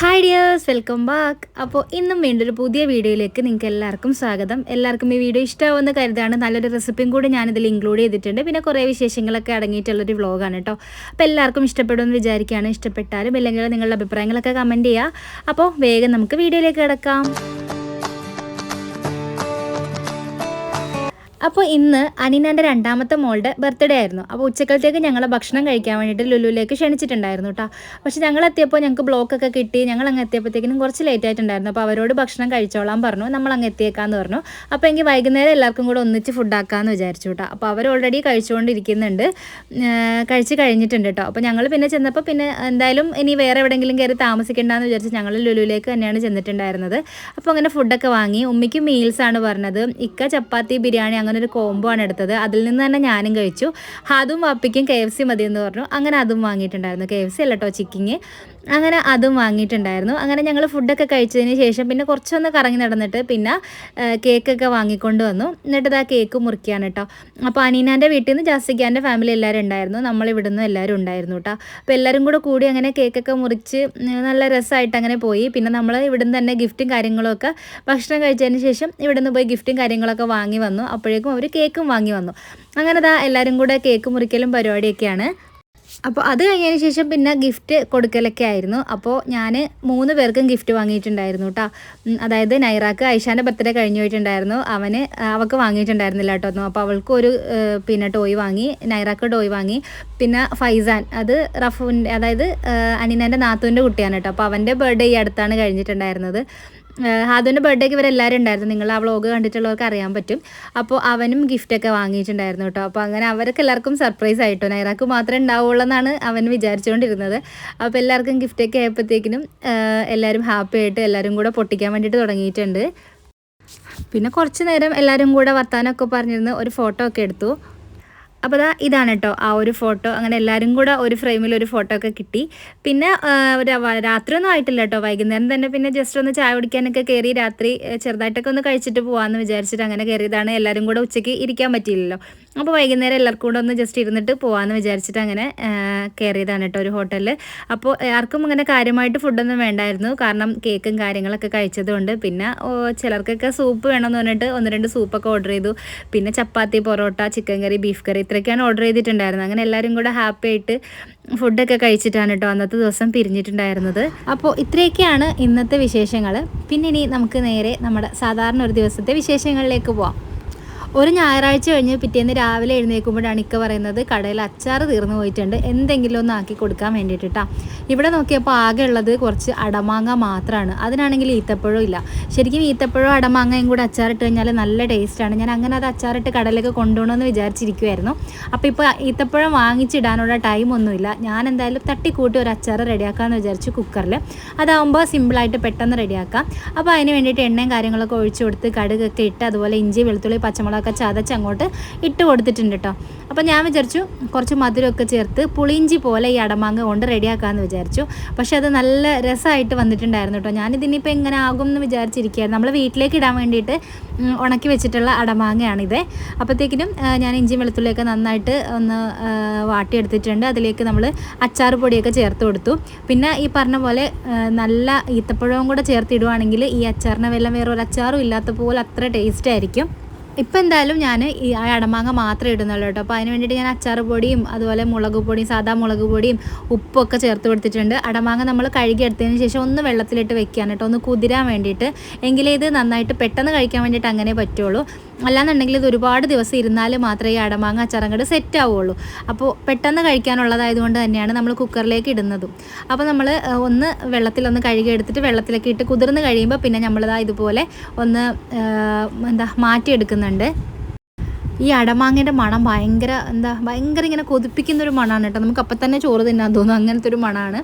Hi dears welcome back അപ്പോൾ ഇന്നും വീണ്ടും ഒരു പുതിയ വീഡിയോയിലേക്ക് നിങ്ങൾക്ക് എല്ലാവർക്കും സ്വാഗതം. എല്ലാവർക്കും ഈ വീഡിയോ ഇഷ്ടമാവുമെന്ന് കരുതാണ് നല്ലൊരു റെസിപ്പിയും കൂടി ഞാനിതിൽ ഇൻക്ലൂഡ് ചെയ്തിട്ടുണ്ട്. പിന്നെ കുറേ വിശേഷങ്ങളൊക്കെ അടങ്ങിയിട്ടുള്ളൊരു വ്ളോഗാണ് കേട്ടോ. അപ്പോൾ എല്ലാവർക്കും ഇഷ്ടപ്പെടുമെന്ന് വിചാരിക്കുകയാണ്. ഇഷ്ടപ്പെട്ടാലും ഇല്ലെങ്കിൽ നിങ്ങളുടെ അഭിപ്രായങ്ങളൊക്കെ കമന്റ് ചെയ്യുക. അപ്പോൾ വേഗം നമുക്ക് വീഡിയോയിലേക്ക് കിടക്കാം. അപ്പോൾ ഇന്ന് അനിനാന്റെ രണ്ടാമത്തെ മോളുടെ ബർത്ത്ഡേ ആയിരുന്നു. അപ്പോൾ ഉച്ചക്കലത്തേക്ക് ഞങ്ങൾ ഭക്ഷണം കഴിക്കാൻ വേണ്ടിയിട്ട് ലുലുവിലേക്ക് ക്ഷണിച്ചിട്ടുണ്ടായിരുന്നു കേട്ടോ പക്ഷേ ഞങ്ങൾ എത്തിയപ്പോൾ ഞങ്ങൾക്ക് ബ്ലോക്കൊക്കെ കിട്ടി. ഞങ്ങൾ അങ്ങ് എത്തിയപ്പോഴത്തേക്കിനും കുറച്ച് ലേറ്റ് ആയിട്ടുണ്ടായിരുന്നു. അപ്പോൾ അവരോട് ഭക്ഷണം കഴിച്ചോളാൻ പറഞ്ഞു. നമ്മൾ അങ്ങ് എത്തിയേക്കാന്ന് പറഞ്ഞു. അപ്പോൾ എനിക്ക് വൈകുന്നേരം എല്ലാവർക്കും കൂടെ ഒന്നിച്ച് ഫുഡാക്കാമെന്ന് വിചാരിച്ചു കേട്ടോ അപ്പോൾ അവർ ഓൾറെഡി കഴിച്ചുകൊണ്ടിരിക്കുന്നുണ്ട് കഴിച്ച് കഴിഞ്ഞിട്ടുണ്ട് കേട്ടോ അപ്പോൾ ഞങ്ങൾ പിന്നെ ചെന്നപ്പോൾ പിന്നെ എന്തായാലും ഇനി വേറെ എവിടെയെങ്കിലും കയറി താമസിക്കേണ്ടെന്ന് വിചാരിച്ച് ഞങ്ങൾ ലുലുവിലേക്ക് തന്നെയാണ് ചെന്നിട്ടുണ്ടായിരുന്നത്. അപ്പോൾ അങ്ങനെ ഫുഡൊക്കെ വാങ്ങി. ഉമ്മയ്ക്ക് മീൽസാണ് പറഞ്ഞത്. ഇക്ക ചപ്പാത്തി ബിരിയാണി അങ്ങനെ ഒരു കോംബോ ആണ് എടുത്തത്. അതിൽ നിന്ന് തന്നെ ഞാനും കഴിച്ചു. അതും വാപ്പിക്കും കെ എഫ് സി മതി എന്ന് പറഞ്ഞു. അങ്ങനെ അതും വാങ്ങിയിട്ടുണ്ടായിരുന്നു. കെ എഫ് സി അല്ലെട്ടോ ചിക്കിങ്. അങ്ങനെ അതും വാങ്ങിയിട്ടുണ്ടായിരുന്നു. അങ്ങനെ ഞങ്ങൾ ഫുഡൊക്കെ കഴിച്ചതിന് ശേഷം പിന്നെ കുറച്ചൊന്ന് കറങ്ങി നടന്നിട്ട് പിന്നെ കേക്കൊക്കെ വാങ്ങിക്കൊണ്ട് വന്നു. എന്നിട്ട് ആ കേക്ക് മുറിക്കുകയാണ് കേട്ടോ അപ്പോൾ അനീനാന്റെ വീട്ടിൽ നിന്ന് ജാസിക്കാന്റെ ഫാമിലി എല്ലാവരും ഉണ്ടായിരുന്നു. നമ്മൾ നിന്ന് എല്ലാവരും ഉണ്ടായിരുന്നു കേട്ടോ അപ്പോൾ എല്ലാവരും കൂടെ കൂടി അങ്ങനെ കേക്കൊക്കെ മുറിച്ച് നല്ല രസമായിട്ട് അങ്ങനെ പോയി. പിന്നെ നമ്മൾ ഇവിടുന്ന് തന്നെ ഗിഫ്റ്റും കാര്യങ്ങളൊക്കെ ഭക്ഷണം കഴിച്ചതിന് ശേഷം ഇവിടുന്ന് പോയി ഗിഫ്റ്റും കാര്യങ്ങളൊക്കെ വാങ്ങി വന്നു. അപ്പോഴേക്കും അവർ കേക്കും വാങ്ങി വന്നു. അങ്ങനെ ഇതാ എല്ലാവരും കൂടെ കേക്ക് മുറിക്കലും പരിപാടിയൊക്കെയാണ്. അപ്പോൾ അത് കഴിഞ്ഞതിന് ശേഷം പിന്നെ ഗിഫ്റ്റ് കൊടുക്കലൊക്കെ ആയിരുന്നു. അപ്പോൾ ഞാൻ മൂന്ന് പേർക്കും ഗിഫ്റ്റ് വാങ്ങിയിട്ടുണ്ടായിരുന്നു കേട്ടോ അതായത് നൈറാക്ക് ഐഷാന്റെ ബർത്ത്ഡേ കഴിഞ്ഞു പോയിട്ടുണ്ടായിരുന്നു. അവന് അവൾക്ക് വാങ്ങിയിട്ടുണ്ടായിരുന്നില്ല കേട്ടോ അപ്പോൾ അവൾക്ക് ഒരു പിന്നെ ടോയ് വാങ്ങി നൈറാക്ക് ടോയ് വാങ്ങി. പിന്നെ ഫൈസാൻ അത് റഫുവിന്റെ അതായത് അനിനന്റെ നാത്തുവിന്റെ കുട്ടിയാണ് കേട്ടോ അപ്പോൾ അവന്റെ ബർത്ത്ഡേ ഈ അടുത്താണ് കഴിഞ്ഞിട്ടുണ്ടായിരുന്നത്. ഹാദുവിന്റെ ബർത്ത്ഡേക്ക് ഇവരെല്ലാവരും ഉണ്ടായിരുന്നു. നിങ്ങൾ ആ വ്ളോഗ് കണ്ടിട്ടുള്ളവർക്ക് അറിയാൻ പറ്റും. അപ്പോൾ അവനും ഗിഫ്റ്റൊക്കെ വാങ്ങിയിട്ടുണ്ടായിരുന്നു കേട്ടോ. അപ്പോൾ അങ്ങനെ അവർക്ക് എല്ലാവർക്കും സർപ്രൈസ് ആയിട്ടോ നൈറാക്ക് മാത്രമേ ഉണ്ടാവുള്ളൂ എന്നാണ് അവൻ വിചാരിച്ചുകൊണ്ടിരുന്നത്. അപ്പോൾ എല്ലാവർക്കും ഗിഫ്റ്റൊക്കെ ആയപ്പോഴത്തേക്കിനും എല്ലാവരും ഹാപ്പി ആയിട്ട് എല്ലാവരും കൂടെ പൊട്ടിക്കാൻ വേണ്ടിയിട്ട് തുടങ്ങിയിട്ടുണ്ട്. പിന്നെ കുറച്ച് നേരം എല്ലാവരും കൂടെ വർത്താനമൊക്കെ പറഞ്ഞിരുന്ന് ഒരു ഫോട്ടോ ഒക്കെ എടുത്തു. അപ്പോൾ അതാ ഇതാണ് കേട്ടോ ആ ഒരു ഫോട്ടോ. അങ്ങനെ എല്ലാവരും കൂടെ ഒരു ഫ്രെയിമിൽ ഒരു ഫോട്ടോ ഒക്കെ കിട്ടി. പിന്നെ രാത്രി ഒന്നും ആയിട്ടില്ല കേട്ടോ വൈകുന്നേരം തന്നെ പിന്നെ ജസ്റ്റ് ഒന്ന് ചായ കുടിക്കാനൊക്കെ കയറി രാത്രി ചെറുതായിട്ടൊക്കെ ഒന്ന് കഴിച്ചിട്ട് പോകാമെന്ന് വിചാരിച്ചിട്ട് അങ്ങനെ കയറിയതാണ് എല്ലാവരും കൂടെ ഉച്ചയ്ക്ക് ഇരിക്കാൻ പറ്റിയില്ലല്ലോ. അപ്പോൾ വൈകുന്നേരം എല്ലാവർക്കും കൂടെ ഒന്ന് ജസ്റ്റ് ഇരുന്നിട്ട് പോകാമെന്ന് വിചാരിച്ചിട്ട് അങ്ങനെ കയറിയതാണ് കേട്ടോ ഒരു ഹോട്ടലിൽ അപ്പോൾ ആർക്കും അങ്ങനെ കാര്യമായിട്ട് ഫുഡൊന്നും വേണ്ടായിരുന്നു. കാരണം കേക്കും കാര്യങ്ങളൊക്കെ കഴിച്ചതുകൊണ്ട്. പിന്നെ ചിലർക്കൊക്കെ സൂപ്പ് വേണമെന്ന് പറഞ്ഞിട്ട് ഒന്ന് രണ്ട് സൂപ്പൊക്കെ ഓർഡർ ചെയ്തു. പിന്നെ chapati parotta chicken curry beef curry ഇത്രയൊക്കെയാണ് ഓർഡർ ചെയ്തിട്ടുണ്ടായിരുന്നത്. അങ്ങനെ എല്ലാവരും കൂടെ ഹാപ്പി ആയിട്ട് ഫുഡൊക്കെ കഴിച്ചിട്ടാണ് കേട്ടോ അന്നത്തെ ദിവസം പിരിഞ്ഞിട്ടുണ്ടായിരുന്നത്. അപ്പോൾ ഇത്രയൊക്കെയാണ് ഇന്നത്തെ വിശേഷങ്ങൾ പിന്നെ ഇനി നമുക്ക് നേരെ നമ്മുടെ സാധാരണ ഒരു ദിവസത്തെ വിശേഷങ്ങളിലേക്ക് പോവാം. ഒരു ഞായറാഴ്ച കഴിഞ്ഞ് പിറ്റേന്ന് രാവിലെ എഴുന്നേൽക്കുമ്പോഴാണ് ഇക്ക പറയുന്നത് കടയിൽ അച്ചാർ തീർന്നു പോയിട്ടുണ്ട് എന്തെങ്കിലും ഒന്ന് ആക്കി കൊടുക്കാൻ വേണ്ടിയിട്ടാ ഇവിടെ നോക്കിയപ്പോൾ ആകെ ഉള്ളത് കുറച്ച് അടമാങ്ങ മാത്രമാണ് അതിനാണെങ്കിൽ ഈത്തപ്പഴം ഇല്ല. ശരിക്കും ഈത്തപ്പഴം അടമാങ്ങയും കൂടെ അച്ചാറിട്ട് കഴിഞ്ഞാൽ നല്ല ടേസ്റ്റാണ് ഞാൻ അങ്ങനെ അത് അച്ചാറിട്ട് കടയിലേക്ക് കൊണ്ടുപോകണമെന്ന് വിചാരിച്ചിരിക്കുമായിരുന്നു അപ്പോൾ ഇപ്പോൾ ഈത്തപ്പഴം വാങ്ങിച്ചിടാനുള്ള ടൈം ഒന്നുമില്ല ഞാൻ എന്തായാലും തട്ടിക്കൂട്ടി ഒരു അച്ചാർ റെഡിയാക്കാമെന്ന് വിചാരിച്ചു കുക്കറിൽ അതാവുമ്പോൾ സിമ്പിളായിട്ട് പെട്ടെന്ന് റെഡിയാക്കാം. അപ്പോൾ അതിന് വേണ്ടിയിട്ട് എണ്ണയും കാര്യങ്ങളൊക്കെ ഒഴിച്ചു കൊടുത്ത് കടുകൊക്കെ ഇട്ട് അതുപോലെ ഇഞ്ചി വെളുത്തുള്ളി പച്ചമുളക് ഒക്കെ ചതച്ച് അങ്ങോട്ട് ഇട്ട് കൊടുത്തിട്ടുണ്ട് കേട്ടോ അപ്പോൾ ഞാൻ വിചാരിച്ചു കുറച്ച് മധുരമൊക്കെ ചേർത്ത് പുളിഞ്ചി പോലെ ഈ അടമാങ്ങ കൊണ്ട് റെഡിയാക്കാമെന്ന് വിചാരിച്ചു. പക്ഷേ അത് നല്ല രസമായിട്ട് വന്നിട്ടുണ്ടായിരുന്നു കേട്ടോ ഞാനിതിനിപ്പോൾ എങ്ങനെ ആകും എന്ന് വിചാരിച്ചിരിക്കുകയായിരുന്നു. നമ്മൾ വീട്ടിലേക്ക് ഇടാൻ വേണ്ടിയിട്ട് ഉണക്കി വെച്ചിട്ടുള്ള അടമാങ്ങയാണിത്. അപ്പോഴത്തേക്കിനും ഞാൻ ഇഞ്ചി വെളുത്തുള്ളിയൊക്കെ നന്നായിട്ട് ഒന്ന് വാട്ടിയെടുത്തിട്ടുണ്ട്. അതിലേക്ക് നമ്മൾ അച്ചാർ പൊടിയൊക്കെ ചേർത്ത് കൊടുത്തു. പിന്നെ ഈ പറഞ്ഞ പോലെ നല്ല ഈത്തപ്പഴവും കൂടെ ചേർത്തിടുവാണെങ്കിൽ ഈ അച്ചാറിനെ വെല്ലം വേറെ ഒരു അച്ചാറും ഇല്ലാത്ത പോലെ അത്ര ടേസ്റ്റ് ആയിരിക്കും. ഇപ്പം എന്തായാലും ഞാൻ ഈ അടമാങ്ങ മാത്രമേ ഇടുന്നുള്ളൂ കേട്ടോ. അപ്പോൾ അതിന് വേണ്ടിയിട്ട് ഞാൻ അച്ചാർ പൊടിയും അതുപോലെ മുളക് പൊടിയും സാധാ മുളക് പൊടിയും ഉപ്പൊക്കെ ചേർത്ത് കൊടുത്തിട്ടുണ്ട്. അടമാങ്ങ നമ്മൾ കഴുകി എടുത്തതിന് ശേഷം ഒന്ന് വെള്ളത്തിലിട്ട് വെക്കാൻ കേട്ടോ. ഒന്ന് കുതിരാൻ വേണ്ടിയിട്ട്. എങ്കിലേ ഇത് നന്നായിട്ട് പെട്ടെന്ന് കഴിക്കാൻ വേണ്ടിയിട്ട് അങ്ങനെ പറ്റുള്ളൂ. അല്ലാന്നുണ്ടെങ്കിൽ ഇത് ഒരുപാട് ദിവസം ഇരുന്നാൽ മാത്രമേ ഈ അടമാങ്ങ അച്ചാറങ്ങട് സെറ്റ് ആവുള്ളൂ. അപ്പോൾ പെട്ടെന്ന് കഴിക്കാനുള്ളതായതുകൊണ്ട് തന്നെയാണ് നമ്മൾ കുക്കറിലേക്ക് ഇടുന്നതും. അപ്പോൾ നമ്മൾ ഒന്ന് വെള്ളത്തിലൊന്ന് കഴുകി എടുത്തിട്ട് വെള്ളത്തിലൊക്കെ ഇട്ട് കുതിർന്ന് കഴിയുമ്പോൾ പിന്നെ നമ്മളിതാ ഇതുപോലെ ഒന്ന് എന്താ മാറ്റിയെടുക്കുന്നുണ്ട്. ഈ അടമാങ്ങയുടെ മണം ഭയങ്കര എന്താ ഭയങ്കര ഇങ്ങനെ കൊതിപ്പിക്കുന്ന ഒരു മണമാണ് കേട്ടോ. നമുക്ക് അപ്പം തന്നെ ചോറ് തിന്നാൻ തോന്നും. അങ്ങനത്തെ ഒരു മണമാണ്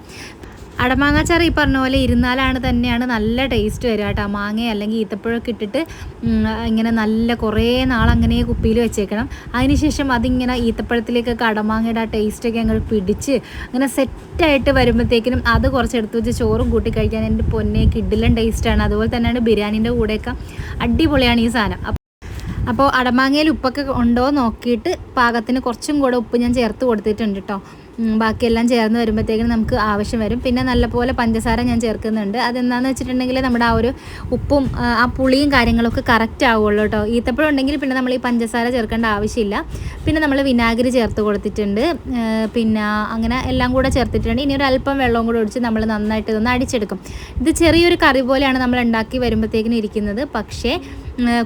അടമാങ്ങാച്ചാർ ഈ പറഞ്ഞ പോലെ ഇരുന്നാലാണ് തന്നെയാണ് നല്ല ടേസ്റ്റ് വരിക കേട്ടോ. മാങ്ങ അല്ലെങ്കിൽ ഈത്തപ്പഴമൊക്കെ ഇട്ടിട്ട് ഇങ്ങനെ നല്ല കുറേ നാളങ്ങനെ കുപ്പിയിൽ വെച്ചേക്കണം. അതിനുശേഷം അതിങ്ങനെ ഈത്തപ്പഴത്തിലേക്കൊക്കെ അടമാങ്ങയുടെ ആ ടേസ്റ്റൊക്കെ ഞങ്ങൾ പിടിച്ച് അങ്ങനെ സെറ്റായിട്ട് വരുമ്പോഴത്തേക്കിനും അത് കുറച്ച് എടുത്ത് വെച്ച് ചോറും കൂട്ടി കഴിക്കാൻ എന്റെ പൊന്നെ കിഡിലും ടേസ്റ്റാണ് അതുപോലെ തന്നെയാണ് ബിരിയാണീന്റെ കൂടെയൊക്കെ അടിപൊളിയാണ് ഈ സാധനം. അപ്പോൾ അടമാങ്ങയിൽ ഉപ്പൊക്കെ ഉണ്ടോ നോക്കിയിട്ട് പാകത്തിന് കുറച്ചും കൂടെ ഉപ്പ് ഞാൻ ചേർത്ത് കൊടുത്തിട്ടുണ്ട് കേട്ടോ. ബാക്കിയെല്ലാം ചേർന്ന് വരുമ്പോഴത്തേക്കും നമുക്ക് ആവശ്യം വരും. പിന്നെ നല്ലപോലെ പഞ്ചസാര ഞാൻ ചേർക്കുന്നുണ്ട്. അതെന്താണെന്ന് വെച്ചിട്ടുണ്ടെങ്കിൽ നമ്മുടെ ആ ഒരു ഉപ്പും ആ, പുളിയും കാര്യങ്ങളൊക്കെ കറക്റ്റ് ആവുള്ളൂ കേട്ടോ. ഈത്തപ്പഴം ഉണ്ടെങ്കിൽ പിന്നെ നമ്മൾ ഈ പഞ്ചസാര ചേർക്കേണ്ട ആവശ്യമില്ല. പിന്നെ നമ്മൾ വിനാഗിരി ചേർത്ത് കൊടുത്തിട്ടുണ്ട്. പിന്നെ അങ്ങനെ എല്ലാം കൂടെ ചേർത്തിട്ടുണ്ട്. ഇനി ഒരു അല്പം വെള്ളവും കൂടെ ഒഴിച്ച് നമ്മൾ നന്നായിട്ട് ഇതൊന്ന് അടിച്ചെടുക്കും. ഇത് ചെറിയൊരു കറി പോലെയാണ് നമ്മൾ ഉണ്ടാക്കി വരുമ്പോഴത്തേക്കിനും ഇരിക്കുന്നത്. പക്ഷേ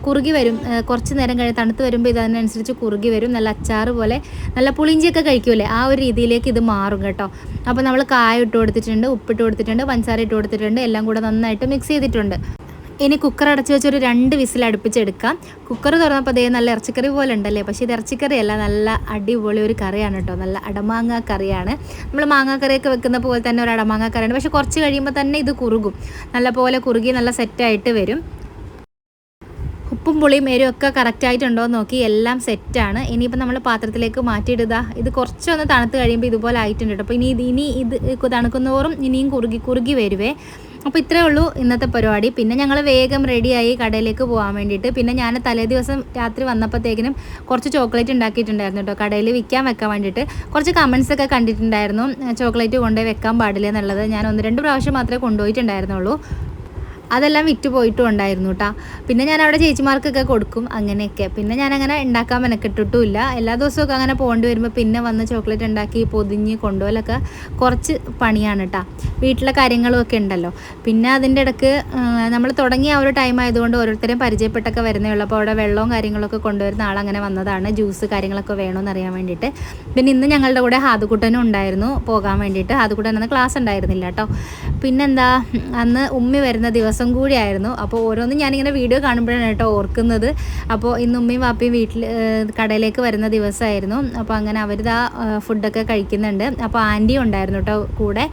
കുറുകി വരും. കുറച്ച് നേരം കഴിഞ്ഞ് തണുത്ത് വരുമ്പോൾ ഇതിനനുസരിച്ച് കുറുകി വരും. നല്ല അച്ചാറ് പോലെ നല്ല പുളിഞ്ചിയൊക്കെ കഴിക്കൂലേ? ആ ഒരു രീതിയിലേക്ക് ഇത് മാറും കേട്ടോ. അപ്പോൾ നമ്മൾ കായ ഇട്ട് കൊടുത്തിട്ടുണ്ട് ഉപ്പിട്ട് കൊടുത്തിട്ടുണ്ട് പഞ്ചസാര ഇട്ട് കൊടുത്തിട്ടുണ്ട് എല്ലാം കൂടെ നന്നായിട്ട് മിക്സ് ചെയ്തിട്ടുണ്ട്. ഇനി കുക്കർ അടച്ച് വെച്ചൊരു രണ്ട് വിസിൽ അടുപ്പിച്ചെടുക്കാം. കുക്കർ തുറന്നപ്പോൾ അതേ നല്ല ഇറച്ചിക്കറി പോലെ ഉണ്ടല്ലേ? പക്ഷേ ഇത് ഇറച്ചിക്കറിയല്ല നല്ല അടിപൊളി ഒരു കറിയാണ് കേട്ടോ. നല്ല അടമാങ്ങ കറിയാണ്. നമ്മൾ മാങ്ങാക്കറിയൊക്കെ വെക്കുന്ന പോലെ തന്നെ ഒരു അടമാങ്ങ കറിയാണ്. പക്ഷേ കുറച്ച് കഴിയുമ്പോൾ തന്നെ ഇത് കുറുകും. നല്ല പോലെ കുറുകി നല്ല സെറ്റായിട്ട് വരും. ഉപ്പും പുളിയും എരിവും ഒക്കെ കറക്റ്റായിട്ടുണ്ടോ എന്ന് നോക്കി എല്ലാം സെറ്റാണ് ഇനിയിപ്പോൾ നമ്മൾ പാത്രത്തിലേക്ക് മാറ്റിയിടുക. ഇത് കുറച്ചൊന്ന് തണുത്ത് കഴിയുമ്പോൾ ഇതുപോലെ ആയിട്ടുണ്ട് കേട്ടോ. അപ്പോൾ ഇനി ഇത് ഇനി ഇത് തണുക്കുന്നതോറും ഇനിയും കുറുകി കുറുകി വരുവേ. അപ്പോൾ ഇത്രേ ഉള്ളൂ ഇന്നത്തെ പരിപാടി. പിന്നെ ഞങ്ങൾ വേഗം റെഡിയായി കടയിലേക്ക് പോകാൻ വേണ്ടിയിട്ട്. പിന്നെ ഞാൻ തലേ ദിവസം രാത്രി വന്നപ്പോഴത്തേക്കിനും കുറച്ച് ചോക്ലേറ്റ് ഉണ്ടാക്കിയിട്ടുണ്ടായിരുന്നു കേട്ടോ. കടയിൽ വിൽക്കാൻ വെക്കാൻ വേണ്ടിയിട്ട്. കുറച്ച് കമൻസ് ഒക്കെ കണ്ടിട്ടുണ്ടായിരുന്നു. ചോക്ലേറ്റ് കൊണ്ടുപോയി വെക്കാൻ പാടില്ല എന്നുള്ളത് ഞാൻ ഒന്ന് രണ്ട് പ്രാവശ്യം മാത്രമേ കൊണ്ടുപോയിട്ടുണ്ടായിരുന്നുള്ളൂ. അതെല്ലാം വിറ്റ് പോയിട്ടും ഉണ്ടായിരുന്നു കേട്ടോ പിന്നെ ഞാൻ അവിടെ ചേച്ചിമാർക്കൊക്കെ കൊടുക്കും അങ്ങനെയൊക്കെ. പിന്നെ ഞാൻ അങ്ങനെ ഉണ്ടാക്കാൻ മെനക്കെട്ടിട്ടുമില്ല. എല്ലാ ദിവസവും അങ്ങനെ പോകേണ്ടി വരുമ്പോൾ പിന്നെ വന്ന് ചോക്ലേറ്റ് ഉണ്ടാക്കി പൊതിഞ്ഞ് കൊണ്ടുപോകലൊക്കെ കുറച്ച് പണിയാണ് കേട്ടോ വീട്ടിലെ കാര്യങ്ങളും ഒക്കെ ഉണ്ടല്ലോ. പിന്നെ അതിന്റെ ഇടയ്ക്ക് നമ്മൾ തുടങ്ങിയ ആ ഒരു ടൈം ആയതുകൊണ്ട് ഓരോരുത്തരെയും പരിചയപ്പെട്ടൊക്കെ വരുന്നേ ഉള്ളൂ. അപ്പോൾ അവിടെ വെള്ളവും കാര്യങ്ങളൊക്കെ കൊണ്ടുവരുന്ന ആളങ്ങനെ വന്നതാണ്. ജ്യൂസ് കാര്യങ്ങളൊക്കെ വേണമെന്ന് അറിയാൻ വേണ്ടിയിട്ട്. പിന്നെ ഇന്ന് ഞങ്ങളുടെ കൂടെ ഹാദുക്കുട്ടനും ഉണ്ടായിരുന്നു പോകാൻ വേണ്ടിയിട്ട്. ഹാദുക്കുട്ടൻ അന്ന് ക്ലാസ് ഉണ്ടായിരുന്നില്ല കേട്ടോ പിന്നെന്താ അന്ന് ഉമ്മി വരുന്ന ദിവസം കൂടിയായിരുന്നു. അപ്പോൾ ഓരോന്നും ഞാനിങ്ങനെ വീഡിയോ കാണുമ്പോഴാണ് കേട്ടോ ഓർക്കുന്നത്. അപ്പോൾ ഇന്ന് ഉമ്മയും വാപ്പയും വീട്ടിൽ കടയിലേക്ക് വരുന്ന ദിവസമായിരുന്നു. അപ്പോൾ അങ്ങനെ അവർ അവരിതാ ഫുഡൊക്കെ കഴിക്കുന്നുണ്ട്. അപ്പോൾ ആന്റിയും ഉണ്ടായിരുന്നു കേട്ടോ കൂടെ.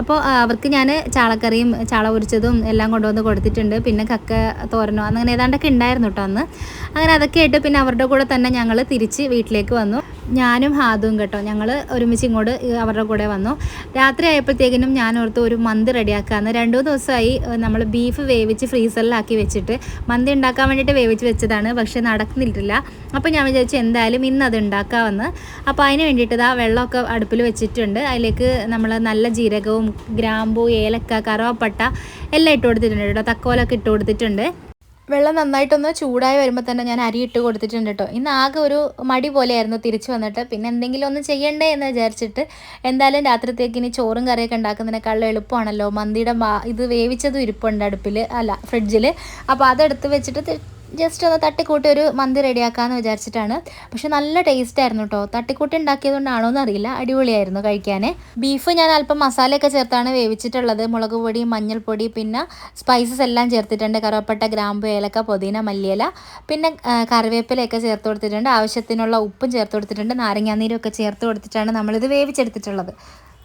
അപ്പോൾ അവർക്ക് ഞാൻ ചാളക്കറിയും ചാള പൊരിച്ചതും എല്ലാം കൊണ്ടുവന്ന് കൊടുത്തിട്ടുണ്ട്. പിന്നെ കക്ക തോരനോ അങ്ങനെ ഏതാണ്ടൊക്കെ ഉണ്ടായിരുന്നു കേട്ടോ അന്ന്. അങ്ങനെ അതൊക്കെ ആയിട്ട് പിന്നെ അവരുടെ കൂടെ തന്നെ ഞങ്ങൾ തിരിച്ച് വീട്ടിലേക്ക് വന്നു. ഞാനും ഹാദും കേട്ടോ. ഞങ്ങൾ ഒരുമിച്ച് ഇങ്ങോട്ട് അവരുടെ കൂടെ വന്നു. രാത്രി ആയപ്പോഴത്തേക്കിനും ഞാൻ ഓർത്ത് ഒരു മന്തി റെഡിയാക്കാമെന്ന് രണ്ടു ദിവസമായി നമ്മൾ ബീഫ് വേവിച്ച് ഫ്രീസറിലാക്കി വെച്ചിട്ട് മന്തി ഉണ്ടാക്കാൻ വേണ്ടിയിട്ട് വേവിച്ച് വെച്ചതാണ് പക്ഷേ നടക്കുന്നില്ല. അപ്പോൾ ഞാൻ വിചാരിച്ചു എന്തായാലും ഇന്ന് അത് ഉണ്ടാക്കാമെന്ന്. അപ്പോൾ അതിന് വേണ്ടിയിട്ട് ആ വെള്ളമൊക്കെ അടുപ്പിൽ വെച്ചിട്ടുണ്ട്. അതിലേക്ക് നമ്മൾ നല്ല ജീരകവും ഗ്രാമ്പു ഏലക്ക കറുവപ്പട്ട എല്ലാം ഇട്ട് കൊടുത്തിട്ടുണ്ട് കേട്ടോ. തക്കോലൊക്കെ ഇട്ട് കൊടുത്തിട്ടുണ്ട്. വെള്ളം നന്നായിട്ടൊന്ന് ചൂടായി വരുമ്പോൾ തന്നെ ഞാൻ അരി ഇട്ട് കൊടുത്തിട്ടുണ്ട് കേട്ടോ ഇന്ന് ആകെ ഒരു മടി പോലെയായിരുന്നു തിരിച്ചു വന്നിട്ട്. പിന്നെ എന്തെങ്കിലും ഒന്ന് ചെയ്യണ്ടേ എന്ന് വിചാരിച്ചിട്ട് എന്തായാലും രാത്രിത്തേക്ക് ഇനി ചോറും കറിയൊക്കെ ഉണ്ടാക്കുന്നതിനേക്കാളും എളുപ്പമാണല്ലോ. മന്തിയുടെ ഇത് വേവിച്ചതും ഇരിപ്പുണ്ട് അടുപ്പിൽ അല്ല ഫ്രിഡ്ജിൽ അപ്പോൾ അതെടുത്ത് വെച്ചിട്ട് ജസ്റ്റ് ഒന്ന് തട്ടിക്കൂട്ടി ഒരു മന്തി റെഡിയാക്കാമെന്ന് വിചാരിച്ചിട്ടാണ്. പക്ഷെ നല്ല ടേസ്റ്റ് ആയിരുന്നു കേട്ടോ തട്ടിക്കൂട്ടി ഉണ്ടാക്കിയതുകൊണ്ടാണോ എന്ന് അറിയില്ല. അടിപൊളിയായിരുന്നു കഴിക്കാൻ ബീഫ് ഞാൻ അല്പം മസാലയൊക്കെ ചേർത്താണ് വേവിച്ചിട്ടുള്ളത്. മുളക് പൊടി മഞ്ഞൾപ്പൊടി പിന്നെ സ്പൈസസ് എല്ലാം ചേർത്തിട്ടുണ്ട്. കറുവപ്പട്ട ഗ്രാമ്പു ഏലക്ക പുതിന മല്ലിയില. പിന്നെ കറിവേപ്പിലയൊക്കെ ചേർത്ത് കൊടുത്തിട്ടുണ്ട്. ആവശ്യത്തിനുള്ള ഉപ്പും ചേർത്ത് കൊടുത്തിട്ടുണ്ട്. നാരങ്ങാനീരും ഒക്കെ ചേർത്ത് കൊടുത്തിട്ടാണ് നമ്മളിത് വേവിച്ചെടുത്തിട്ടുള്ളത്.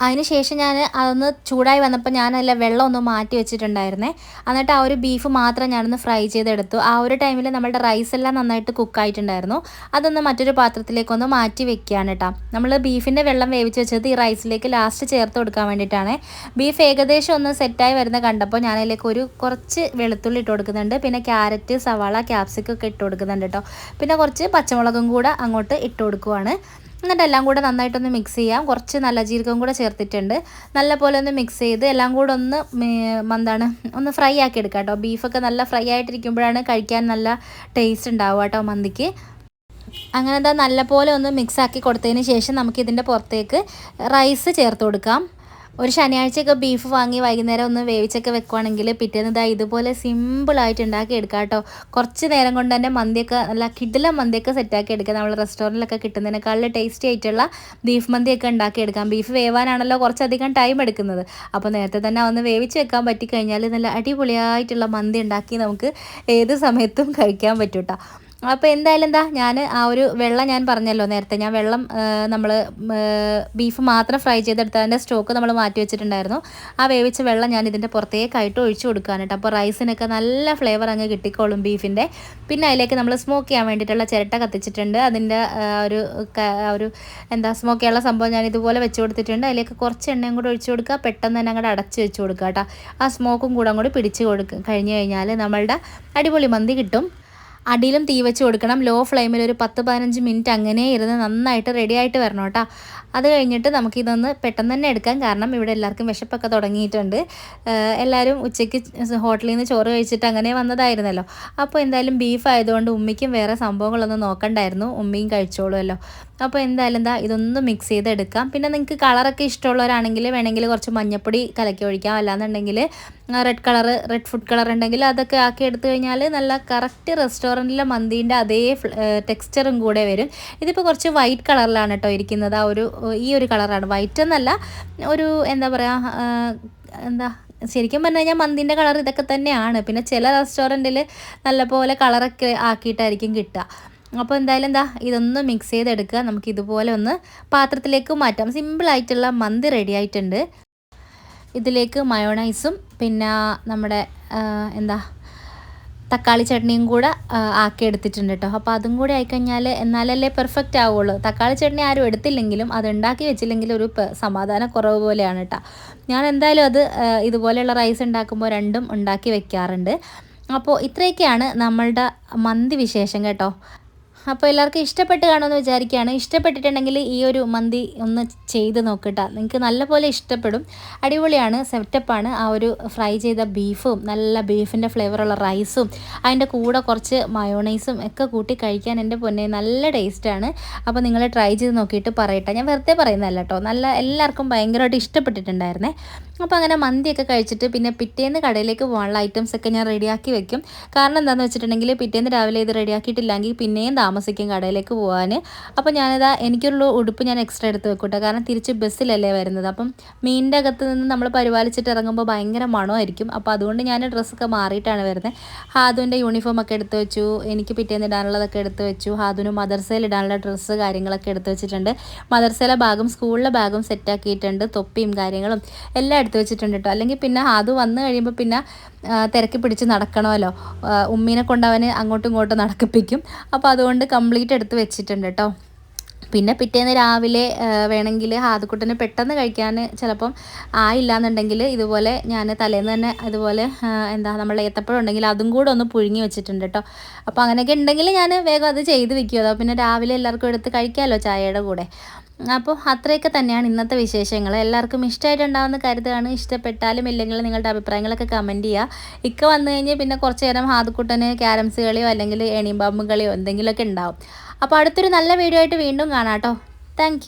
അതിന് ശേഷം ഞാൻ അതൊന്ന് ചൂടായി വന്നപ്പോൾ ഞാനല്ല വെള്ളം ഒന്ന് മാറ്റി വെച്ചിട്ടുണ്ടായിരുന്നേ. എന്നിട്ട് ആ ഒരു ബീഫ് മാത്രം ഞാനൊന്ന് ഫ്രൈ ചെയ്തെടുത്തു. ആ ഒരു ടൈമിൽ നമ്മുടെ റൈസ് എല്ലാം നന്നായിട്ട് കുക്കായിട്ടുണ്ടായിരുന്നു അതൊന്ന് മറ്റൊരു പാത്രത്തിലേക്കൊന്ന് മാറ്റി വെക്കുകയാണ് കേട്ടോ നമ്മൾ ബീഫിന്റെ വെള്ളം വേവിച്ച് വെച്ചത് ഈ റൈസിലേക്ക് ലാസ്റ്റ് ചേർത്ത് കൊടുക്കാൻ വേണ്ടിയിട്ടാണ്. ബീഫ് ഏകദേശം ഒന്ന് സെറ്റായി വരുന്ന കണ്ടപ്പോൾ ഞാനതിലേക്ക് ഒരു കുറച്ച് വെളുത്തുള്ളി ഇട്ട് കൊടുക്കുന്നുണ്ട്. പിന്നെ ക്യാരറ്റ് സവാള ക്യാപ്സിക്കൊക്കെ ഇട്ട് കൊടുക്കുന്നുണ്ട് കേട്ടോ പിന്നെ കുറച്ച് പച്ചമുളകും കൂടെ അങ്ങോട്ട് ഇട്ട് കൊടുക്കുവാണ്. എന്നിട്ട് എല്ലാം കൂടെ നന്നായിട്ടൊന്ന് മിക്സ് ചെയ്യാം. കുറച്ച് നല്ല ജീരകം കൂടെ ചേർത്തിട്ടുണ്ട്. നല്ല പോലെ ഒന്ന് മിക്സ് ചെയ്ത് എല്ലാം കൂടെ ഒന്ന് എന്താണ് ഒന്ന് ഫ്രൈ ആക്കി എടുക്കാം കേട്ടോ. ബീഫൊക്കെ നല്ല ഫ്രൈ ആയിട്ടിരിക്കുമ്പോഴാണ് കഴിക്കാൻ നല്ല ടേസ്റ്റ് ഉണ്ടാവുക കേട്ടോ മന്തിക്ക്. അങ്ങനെ എന്താ നല്ല പോലെ ഒന്ന് മിക്സ് ആക്കി കൊടുത്തതിന് ശേഷം നമുക്കിതിന്റെ പുറത്തേക്ക് റൈസ് ചേർത്ത് കൊടുക്കാം. ഒരു ശനിയാഴ്ചയൊക്കെ ബീഫ് വാങ്ങി വൈകുന്നേരം ഒന്ന് വേവിച്ചൊക്കെ വെക്കുവാണെങ്കിൽ പിറ്റേന്ന് ഇതാ ഇതുപോലെ സിമ്പിളായിട്ട് ഉണ്ടാക്കി എടുക്കാം കേട്ടോ. കുറച്ച് നേരം കൊണ്ട് തന്നെ മന്തിയൊക്കെ നല്ല കിടില മന്തിയൊക്കെ സെറ്റാക്കി എടുക്കാം. നമ്മൾ റെസ്റ്റോറന്റിലൊക്കെ കിട്ടുന്നതിനേക്കാളും ടേസ്റ്റി ആയിട്ടുള്ള ബീഫ് മന്തിയൊക്കെ ഉണ്ടാക്കി എടുക്കാം. ബീഫ് വേവാനാണല്ലോ കുറച്ചധികം ടൈം എടുക്കുന്നത്. അപ്പോൾ നേരത്തെ തന്നെ ഒന്ന് വേവിച്ച് വെക്കാൻ പറ്റിക്കഴിഞ്ഞാൽ നല്ല അടിപൊളിയായിട്ടുള്ള മന്തി ഉണ്ടാക്കി നമുക്ക് ഏത് സമയത്തും കഴിക്കാൻ പറ്റും കേട്ടോ അപ്പോൾ എന്തായാലും എന്താ ഞാൻ ആ ഒരു വെള്ളം ഞാൻ പറഞ്ഞല്ലോ നേരത്തെ. ഞാൻ വെള്ളം നമ്മൾ ബീഫ് മാത്രം ഫ്രൈ ചെയ്തെടുത്തതിന്റെ സ്റ്റോക്ക് നമ്മൾ മാറ്റി വെച്ചിട്ടുണ്ടായിരുന്നു. ആ വേവിച്ച വെള്ളം ഞാൻ ഇതിന്റെ പുറത്തേക്കായിട്ട് ഒഴിച്ചു കൊടുക്കാനായിട്ട്. അപ്പോൾ റൈസിനൊക്കെ നല്ല ഫ്ലേവർ അങ്ങ് കിട്ടിക്കോളും ബീഫിന്റെ പിന്നെ അതിലേക്ക് നമ്മൾ സ്മോക്ക് ചെയ്യാൻ വേണ്ടിയിട്ടുള്ള ചിരട്ട കത്തിച്ചിട്ടുണ്ട്. അതിന്റെ ഒരു ഒരു എന്താ സ്മോക്ക് ചെയ്യാനുള്ള സംഭവം ഞാൻ ഇതുപോലെ വെച്ച് കൊടുത്തിട്ടുണ്ട്. അതിലേക്ക് കുറച്ച് എണ്ണയും കൂടെ ഒഴിച്ചു കൊടുക്കുക. പെട്ടെന്ന് തന്നെ അങ്ങോട്ട് അടച്ച് വെച്ച് കൊടുക്കുക കേട്ടോ. ആ സ്മോക്കും കൂടെ അങ്ങോട്ട് പിടിച്ച് കൊടുക്കുക കഴിഞ്ഞ് കഴിഞ്ഞാൽ നമ്മളുടെ അടിപൊളി മന്തി കിട്ടും. അടിയിലും തീ വെച്ച് കൊടുക്കണം. ലോ ഫ്ലെയിമിൽ ഒരു പത്ത് പതിനഞ്ച് മിനിറ്റ് അങ്ങനെ ഇരുന്ന് നന്നായിട്ട് റെഡി ആയിട്ട് വരണം കേട്ടോ അത് കഴിഞ്ഞിട്ട് നമുക്കിതൊന്ന് പെട്ടെന്ന് തന്നെ എടുക്കാം. കാരണം ഇവിടെ എല്ലാവർക്കും വിശപ്പൊക്കെ തുടങ്ങിയിട്ടുണ്ട്. എല്ലാവരും ഉച്ചയ്ക്ക് ഹോട്ടലിൽ നിന്ന് ചോറ് കഴിച്ചിട്ട് അങ്ങനെ വന്നതായിരുന്നല്ലോ. അപ്പോൾ എന്തായാലും ബീഫ് ആയതുകൊണ്ട് ഉമ്മിക്കും വേറെ സംഭവങ്ങളൊന്നും നോക്കണ്ടായിരുന്നു. ഉമ്മയും കഴിച്ചോളുമല്ലോ. അപ്പോൾ എന്തായാലും എന്താ ഇതൊന്ന് മിക്സ് ചെയ്തെടുക്കാം. പിന്നെ നിങ്ങൾക്ക് കളറൊക്കെ ഇഷ്ടമുള്ളവരാണെങ്കിൽ വേണമെങ്കിൽ കുറച്ച് മഞ്ഞപ്പൊടി കലക്കി ഒഴിക്കാം. അല്ലാന്നുണ്ടെങ്കിൽ red colour red food colour ഉണ്ടെങ്കിൽ അതൊക്കെ ആക്കി എടുത്തു കഴിഞ്ഞാൽ നല്ല കറക്റ്റ് റെസ്റ്റോറന്റിലെ മന്തിന്റെ അതേ ടെക്സ്ചറും കൂടെ വരും. ഇതിപ്പോൾ കുറച്ച് വൈറ്റ് കളറിലാണ് കേട്ടോ ഇരിക്കുന്നത്. ആ ഒരു ഈ ഒരു കളറാണ് വൈറ്റ് എന്നല്ല ഒരു എന്താ പറയുക എന്താ ശരിക്കും പറഞ്ഞു കഴിഞ്ഞാൽ മന്തിന്റെ കളർ ഇതൊക്കെ തന്നെയാണ്. പിന്നെ ചില റെസ്റ്റോറന്റിൽ നല്ലപോലെ കളറൊക്കെ ആക്കിയിട്ടായിരിക്കും കിട്ടുക. അപ്പോൾ എന്തായാലും എന്താ ഇതൊന്ന് മിക്സ് ചെയ്തെടുക്കുക. നമുക്ക് ഇതുപോലെ ഒന്ന് പാത്രത്തിലേക്ക് മാറ്റാം. സിമ്പിളായിട്ടുള്ള മന്തി റെഡി ആയിട്ടുണ്ട്. ഇതിലേക്ക് മയോണൈസും പിന്നെ നമ്മുടെ എന്താ തക്കാളി ചട്നിയും കൂടെ ആക്കി എടുത്തിട്ടുണ്ട് കേട്ടോ അപ്പോൾ അതും കൂടി ആയിക്കഴിഞ്ഞാൽ എന്നാലല്ലേ പെർഫെക്റ്റ് ആവുള്ളൂ. തക്കാളി ചട്നി ആരും എടുത്തില്ലെങ്കിലും അത് ഉണ്ടാക്കി വെച്ചില്ലെങ്കിലും ഒരു സമാധാന കുറവ് പോലെയാണ് കേട്ടോ ഞാൻ എന്തായാലും അത് ഇതുപോലെയുള്ള റൈസ് ഉണ്ടാക്കുമ്പോൾ രണ്ടും ഉണ്ടാക്കി വെക്കാറുണ്ട്. അപ്പോൾ ഇത്രയൊക്കെയാണ് നമ്മളുടെ മന്തി വിശേഷം കേട്ടോ അപ്പോൾ എല്ലാവർക്കും ഇഷ്ടപ്പെട്ട് കാണുമെന്ന് വിചാരിക്കുകയാണ്. ഇഷ്ടപ്പെട്ടിട്ടുണ്ടെങ്കിൽ ഈ ഒരു മന്തി ഒന്ന് ചെയ്ത് നോക്കട്ടെ. നിങ്ങൾക്ക് നല്ലപോലെ ഇഷ്ടപ്പെടും. അടിപൊളിയാണ് സെറ്റപ്പാണ്. ആ ഒരു ഫ്രൈ ചെയ്ത ബീഫും നല്ല ബീഫിന്റെ ഫ്ലേവറുള്ള റൈസും അതിന്റെ കൂടെ കുറച്ച് മയോണൈസും ഒക്കെ കൂട്ടി കഴിക്കാൻ എന്റെ പൊന്നെ നല്ല ടേസ്റ്റാണ്. അപ്പോൾ നിങ്ങൾ ട്രൈ ചെയ്ത് നോക്കിയിട്ട് പറയട്ടെ. ഞാൻ വെറുതെ പറയുന്നതല്ല കേട്ടോ. നല്ല എല്ലാവർക്കും ഭയങ്കരമായിട്ട് ഇഷ്ടപ്പെട്ടിട്ടുണ്ടായിരുന്നേ. അപ്പോൾ അങ്ങനെ മന്തിയൊക്കെ കഴിച്ചിട്ട് പിന്നെ പിറ്റേന്ന് കടയിലേക്ക് പോകാനുള്ള ഐറ്റംസ് ഒക്കെ ഞാൻ റെഡിയാക്കി വെക്കും. കാരണം എന്താണെന്ന് വെച്ചിട്ടുണ്ടെങ്കിൽ പിറ്റേന്ന് രാവിലെ ഇത് റെഡിയാക്കിയിട്ടില്ലെങ്കിൽ പിന്നെയും താമസിക്കും കടയിലേക്ക് പോകാൻ. അപ്പോൾ ഞാനിതാ എനിക്കുള്ള ഉടുപ്പ് ഞാൻ എക്സ്ട്രാ എടുത്ത് വെക്കൂട്ടെ. കാരണം തിരിച്ച് ബസ്സിലല്ലേ വരുന്നത്. അപ്പം മീനിന്റെ അകത്ത് നിന്ന് നമ്മൾ പരിപാലിച്ചിട്ട് ഇറങ്ങുമ്പോൾ ഭയങ്കര മണമായിരിക്കും. അപ്പോൾ അതുകൊണ്ട് ഞാൻ ഡ്രസ്സൊക്കെ മാറിയിട്ടാണ് വരുന്നത്. ഹാദുവിന്റെ യൂണിഫോം ഒക്കെ എടുത്ത് വെച്ചു. എനിക്ക് പിറ്റേന്ന് ഇടാനുള്ളതൊക്കെ എടുത്ത് വെച്ചു. ഹാദുവിന് മദർസയിൽ ഇടാനുള്ള ഡ്രസ്സ് കാര്യങ്ങളൊക്കെ എടുത്ത് വെച്ചിട്ടുണ്ട്. മദർസയിലെ ഭാഗം സ്കൂളിലെ ഭാഗം സെറ്റാക്കിയിട്ടുണ്ട് തൊപ്പിയും കാര്യങ്ങളും എല്ലാം എടുത്ത് വെച്ചിട്ടുണ്ട് കേട്ടോ അല്ലെങ്കിൽ പിന്നെ അത് വന്നു കഴിയുമ്പോൾ പിന്നെ തിരക്കി പിടിച്ച് നടക്കണമല്ലോ. ഉമ്മീനെ കൊണ്ടവന് അങ്ങോട്ടും ഇങ്ങോട്ടും നടക്കിപ്പിക്കും. അപ്പോൾ അതുകൊണ്ട് കംപ്ലീറ്റ് എടുത്ത് വെച്ചിട്ടുണ്ട് കേട്ടോ പിന്നെ പിറ്റേന്ന് രാവിലെ വേണമെങ്കിൽ ഹാദക്കുട്ടന് പെട്ടെന്ന് കഴിക്കാൻ ചിലപ്പം ആയില്ലാന്നുണ്ടെങ്കിൽ ഇതുപോലെ ഞാൻ തലേന്ന് തന്നെ അതുപോലെ എന്താ നമ്മൾ ഏത്തപ്പഴം ഉണ്ടെങ്കിൽ അതും കൂടെ ഒന്ന് പുഴുങ്ങി വെച്ചിട്ടുണ്ട് കേട്ടോ അപ്പോൾ അങ്ങനെയൊക്കെ ഉണ്ടെങ്കിൽ ഞാൻ വേഗം അത് ചെയ്ത് വെക്കും. അതോ പിന്നെ രാവിലെ എല്ലാവർക്കും എടുത്ത് കഴിക്കാമല്ലോ ചായയുടെ കൂടെ. അപ്പോൾ അത്രയൊക്കെ തന്നെയാണ് ഇന്നത്തെ വിശേഷങ്ങൾ എല്ലാവർക്കും ഇഷ്ടമായിട്ടുണ്ടാവുന്ന കരുതാണ്. ഇഷ്ടപ്പെട്ടാലും ഇല്ലെങ്കിലും നിങ്ങളുടെ അഭിപ്രായങ്ങളൊക്കെ കമന്റ് ചെയ്യുക ഇക്ക വന്നു കഴിഞ്ഞാൽ പിന്നെ കുറച്ച് നേരം ഹാദുക്കുട്ടന് ക്യാരംസ് കളിയോ അല്ലെങ്കിൽ എണീം പാമ്പും കളിയോ എന്തെങ്കിലുമൊക്കെ ഉണ്ടാവും അപ്പോൾ അടുത്തൊരു നല്ല വീഡിയോ ആയിട്ട് വീണ്ടും കാണാം കേട്ടോ. താങ്ക്